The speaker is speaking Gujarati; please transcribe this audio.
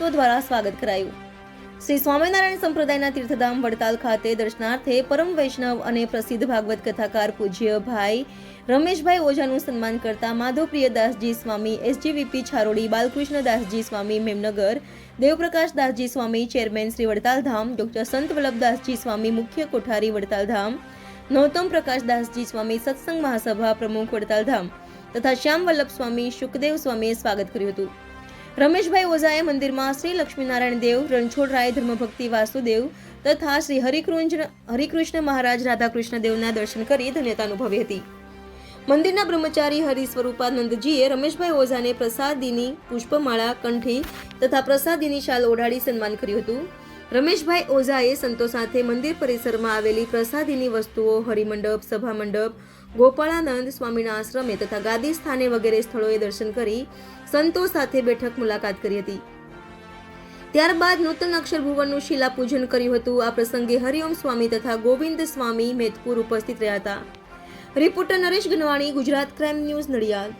ભક્તો દ્વારા સ્વાગત કરાયું. શ્રી સ્વામિનારાયણ સંપ્રદાયના તીર્થધામ વડતાલ ખાતે દર્શનાર્થે પરમ વૈષ્ણવ અને પ્રસિદ્ધ ભાગવત કથાકાર પૂજ્ય ભાઈ રમેશભાઈ ઓઝાનું સન્માન કરતા Madhavpriya Dasji Swami, SGVP Chharodi Balkrishna Dasji Swami, Memnagar, Devprakash Dasji Swami, chairman Shri Vadtaldham doctor Sant Vallabhdasji Swami, મુખ્ય કોઠારી વડતાલધામ નૌતમ પ્રકાશ દાસજી સ્વામી, સત્સંગ મહાસભા પ્રમુખ વડતાલધામ તથા શ્યામ વલ્લભ સ્વામી શુકદેવ સ્વામીએ સ્વાગત કર્યું હતું. રમેશભાઈ ઓઝાએ મંદિરમાં શ્રી લક્ષ્મીનારાયણ દેવ રણછોડરાય ધર્મભક્તિ વાસુદેવ તથા શ્રી હરિકૃષ્ણ હરિકૃષ્ણ મહારાજ રાધાકૃષ્ણ દેવના દર્શન કરી ધન્યતા અનુભવી હતી. મંદિરના બ્રહ્મચારી હરિ સ્વરૂપાનંદજીએ રમેશભાઈ ઓઝાને પ્રસાદીની પુષ્પમાળા, કંઠી તથા પ્રસાદીની શાલ ઓઢાડી સન્માન કર્યું હતું. રમેશભાઈ ઓઝાએ સંતો સાથે મંદિર પરિસરમાં આવેલી પ્રસાદીની વસ્તુઓ, હરિમંડપ સભા મંડપ ગોપાળાનંદ સ્વામીના આશ્રમે તથા ગાદી સ્થાને વગેરે સ્થળોએ દર્શન કરી સંતો સાથે બેઠક મુલાકાત કરી હતી. ત્યારબાદ નૂતન અક્ષર ભુવનનું શિલાપૂજન કર્યું હતું. આ પ્રસંગે હરિઓમ સ્વામી તથા ગોવિંદ સ્વામી મેધપુર ઉપસ્થિત રહ્યા હતા. Reporter Naresh Ganvani, Gujarat crime news Nadiad.